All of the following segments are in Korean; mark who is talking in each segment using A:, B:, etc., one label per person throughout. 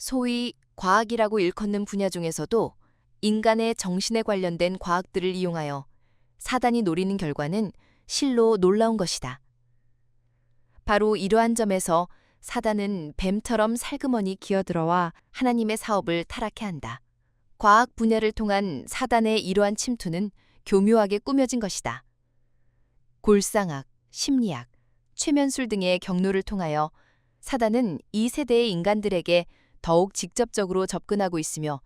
A: 소위 과학이라고 일컫는 분야 중에서도 인간의 정신에 관련된 과학들을 이용하여 사단이 노리는 결과는 실로 놀라운 것이다. 바로 이러한 점에서 사단은 뱀처럼 살그머니 기어들어와 하나님의 사업을 타락해 한다. 과학 분야를 통한 사단의 이러한 침투는 교묘하게 꾸며진 것이다. 골상학, 심리학, 최면술 등의 경로를 통하여 사단은 이 세대의 인간들에게 더욱 직접적으로 접근하고 있으며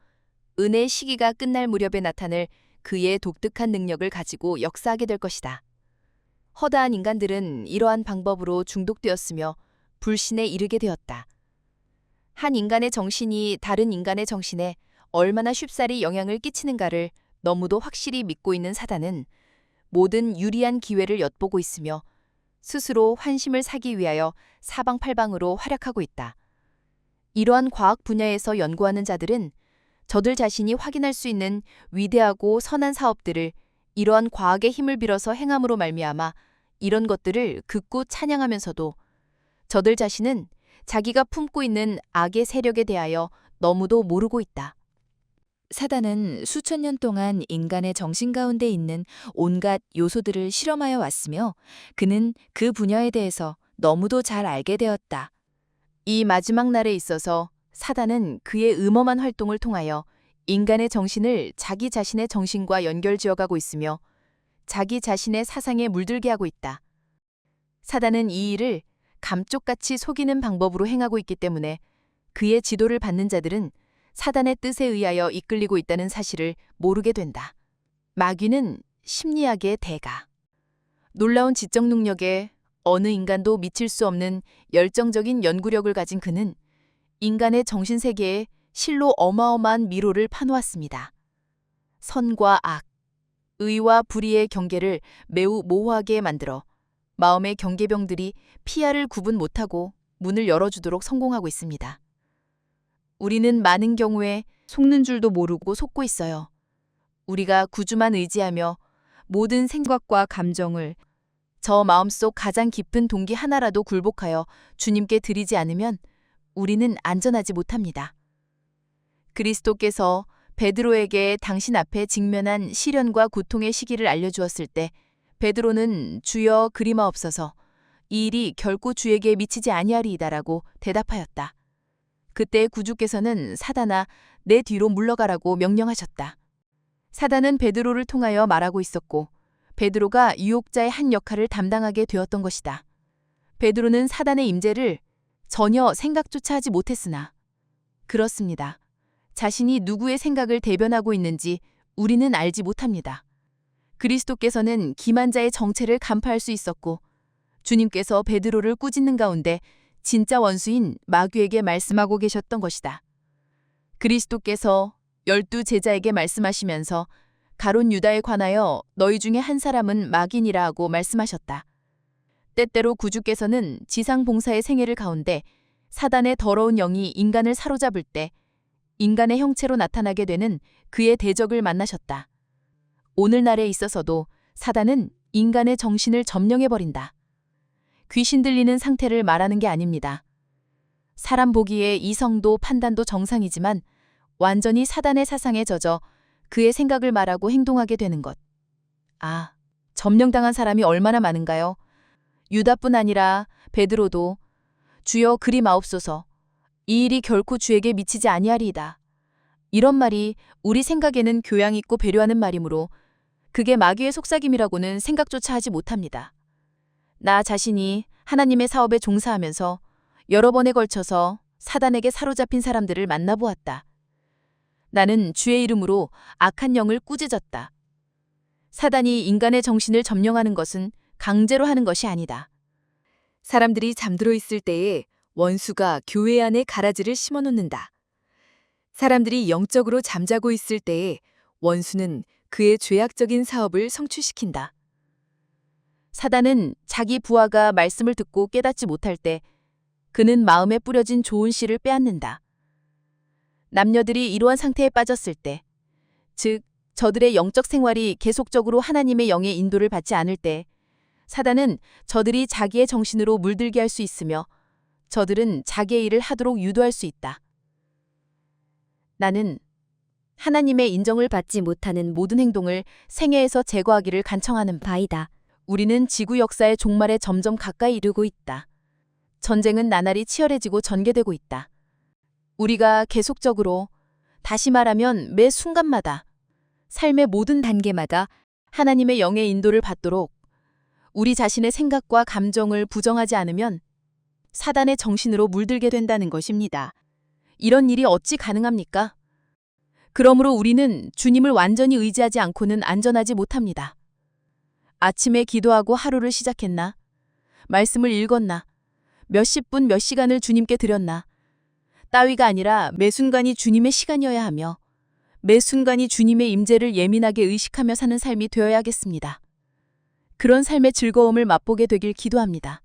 A: 은혜의 시기가 끝날 무렵에 나타낼 그의 독특한 능력을 가지고 역사하게 될 것이다. 허다한 인간들은 이러한 방법으로 중독되었으며 불신에 이르게 되었다. 한 인간의 정신이 다른 인간의 정신에 얼마나 쉽사리 영향을 끼치는가를 너무도 확실히 믿고 있는 사단은 모든 유리한 기회를 엿보고 있으며 스스로 환심을 사기 위하여 사방팔방으로 활약하고 있다. 이러한 과학 분야에서 연구하는 자들은 저들 자신이 확인할 수 있는 위대하고 선한 사업들을 이러한 과학의 힘을 빌어서 행함으로 말미암아 이런 것들을 극구 찬양하면서도 저들 자신은 자기가 품고 있는 악의 세력에 대하여 너무도 모르고 있다. 사단은 수천 년 동안 인간의 정신 가운데 있는 온갖 요소들을 실험하여 왔으며 그는 그 분야에 대해서 너무도 잘 알게 되었다. 이 마지막 날에 있어서 사단은 그의 음험한 활동을 통하여 인간의 정신을 자기 자신의 정신과 연결지어가고 있으며 자기 자신의 사상에 물들게 하고 있다. 사단은 이 일을 감쪽같이 속이는 방법으로 행하고 있기 때문에 그의 지도를 받는 자들은 사단의 뜻에 의하여 이끌리고 있다는 사실을 모르게 된다. 마귀는 심리학의 대가. 놀라운 지적 능력에 어느 인간도 미칠 수 없는 열정적인 연구력을 가진 그는 인간의 정신세계에 실로 어마어마한 미로를 파놓았습니다. 선과 악, 의와 불의의 경계를 매우 모호하게 만들어 마음의 경계병들이 피아를 구분 못하고 문을 열어주도록 성공하고 있습니다. 우리는 많은 경우에 속는 줄도 모르고 속고 있어요. 우리가 구주만 의지하며 모든 생각과 감정을 저 마음속 가장 깊은 동기 하나라도 굴복하여 주님께 드리지 않으면 우리는 안전하지 못합니다. 그리스도께서 베드로에게 당신 앞에 직면한 시련과 고통의 시기를 알려주었을 때 베드로는 주여 그리마옵소서 이 일이 결코 주에게 미치지 아니하리이다라고 대답하였다. 그때 구주께서는 사단아 내 뒤로 물러가라고 명령하셨다. 사단은 베드로를 통하여 말하고 있었고 베드로가 유혹자의 한 역할을 담당하게 되었던 것이다. 베드로는 사단의 임재를 전혀 생각조차 하지 못했으나 그렇습니다. 자신이 누구의 생각을 대변하고 있는지 우리는 알지 못합니다. 그리스도께서는 기만자의 정체를 간파할 수 있었고 주님께서 베드로를 꾸짖는 가운데 진짜 원수인 마귀에게 말씀하고 계셨던 것이다. 그리스도께서 열두 제자에게 말씀하시면서 가론 유다에 관하여 너희 중에 한 사람은 마귀니라 하고 말씀하셨다. 때때로 구주께서는 지상 봉사의 생애를 가운데 사단의 더러운 영이 인간을 사로잡을 때 인간의 형체로 나타나게 되는 그의 대적을 만나셨다. 오늘날에 있어서도 사단은 인간의 정신을 점령해버린다. 귀신 들리는 상태를 말하는 게 아닙니다. 사람 보기에 이성도 판단도 정상이지만 완전히 사단의 사상에 젖어 그의 생각을 말하고 행동하게 되는 것. 아, 점령당한 사람이 얼마나 많은가요? 유다뿐 아니라 베드로도 주여 그리 마옵소서. 이 일이 결코 주에게 미치지 아니하리이다. 이런 말이 우리 생각에는 교양 있고 배려하는 말이므로 그게 마귀의 속삭임이라고는 생각조차 하지 못합니다. 나 자신이 하나님의 사업에 종사하면서 여러 번에 걸쳐서 사단에게 사로잡힌 사람들을 만나보았다. 나는 주의 이름으로 악한 영을 꾸짖었다. 사단이 인간의 정신을 점령하는 것은 강제로 하는 것이 아니다. 사람들이 잠들어 있을 때에 원수가 교회 안에 가라지를 심어 놓는다. 사람들이 영적으로 잠자고 있을 때에 원수는 그의 죄악적인 사업을 성취시킨다. 사단은 자기 부하가 말씀을 듣고 깨닫지 못할 때 그는 마음에 뿌려진 좋은 씨를 빼앗는다. 남녀들이 이러한 상태에 빠졌을 때, 즉, 저들의 영적 생활이 계속적으로 하나님의 영의 인도를 받지 않을 때, 사단은 저들이 자기의 정신으로 물들게 할 수 있으며 저들은 자기의 일을 하도록 유도할 수 있다. 나는 하나님의 인정을 받지 못하는 모든 행동을 생애에서 제거하기를 간청하는 바이다. 우리는 지구 역사의 종말에 점점 가까이 이르고 있다. 전쟁은 나날이 치열해지고 전개되고 있다. 우리가 계속적으로 다시 말하면 매 순간마다 삶의 모든 단계마다 하나님의 영의 인도를 받도록 우리 자신의 생각과 감정을 부정하지 않으면 사단의 정신으로 물들게 된다는 것입니다. 이런 일이 어찌 가능합니까? 그러므로 우리는 주님을 완전히 의지하지 않고는 안전하지 못합니다. 아침에 기도하고 하루를 시작했나? 말씀을 읽었나? 몇십 분 몇 시간을 주님께 드렸나? 따위가 아니라 매 순간이 주님의 시간이어야 하며 매 순간이 주님의 임재를 예민하게 의식하며 사는 삶이 되어야겠습니다. 그런 삶의 즐거움을 맛보게 되길 기도합니다.